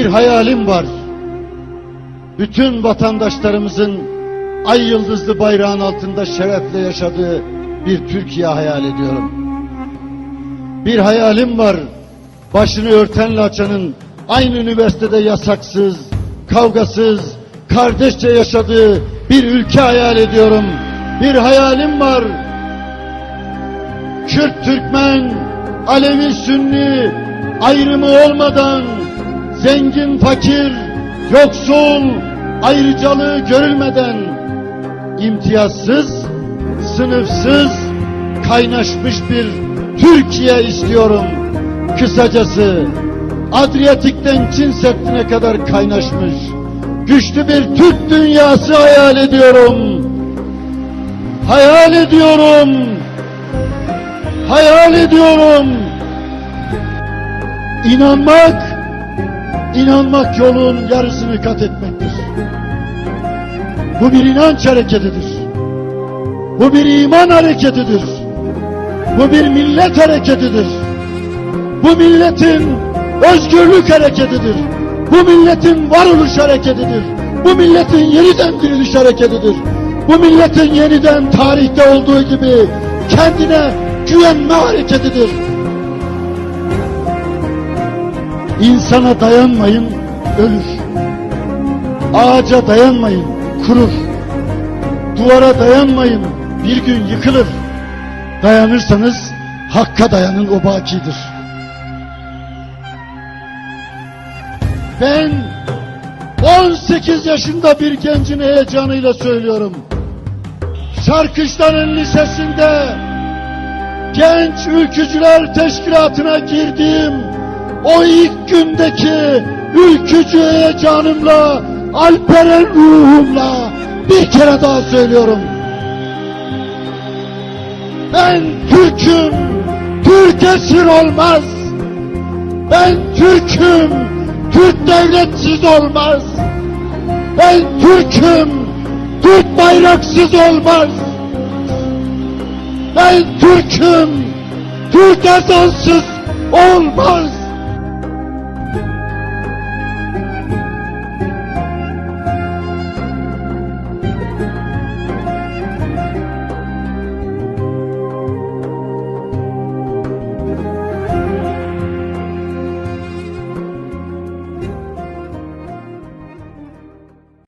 bir hayalim var. Bütün vatandaşlarımızın ay yıldızlı bayrağın altında şerefle yaşadığı bir Türkiye hayal ediyorum. Bir hayalim var. Başını örtenle açanın aynı üniversitede yasaksız, kavgasız, kardeşçe yaşadığı bir ülke hayal ediyorum. Bir hayalim var. Kürt, Türkmen, Alevi, Sünni ayrımı olmadan zengin, fakir, yoksul ayrıcalığı görülmeden imtiyazsız, sınıfsız kaynaşmış bir Türkiye istiyorum. Kısacası Adriyatik'ten Çin Seddi'ne kadar kaynaşmış güçlü bir Türk dünyası hayal ediyorum. Hayal ediyorum. Hayal ediyorum. İnanmak, inanmak yolun yarısını kat etmektir. Bu bir inanç hareketidir. Bu bir iman hareketidir. Bu bir millet hareketidir. Bu milletin özgürlük hareketidir. Bu milletin varoluş hareketidir. Bu milletin yeniden diriliş hareketidir. Bu milletin yeniden tarihte olduğu gibi kendine güvenme hareketidir. İnsana dayanmayın, ölür. Ağaca dayanmayın, kurur. Duvara dayanmayın, bir gün yıkılır. Dayanırsanız hakka dayanın o bakidir. Ben 18 yaşında bir gencin heyecanıyla söylüyorum. Şarkışlanın Lisesi'nde Genç Ülkücüler Teşkilatı'na girdiğim o ilk gündeki ülkücü heyecanımla, Alperen ruhumla bir kere daha söylüyorum. Ben Türk'üm, Türk esir olmaz. Ben Türk'üm, Türk devletsiz olmaz. Ben Türk'üm, Türk bayraksız olmaz. Ben Türk'üm, Türk ezansız olmaz.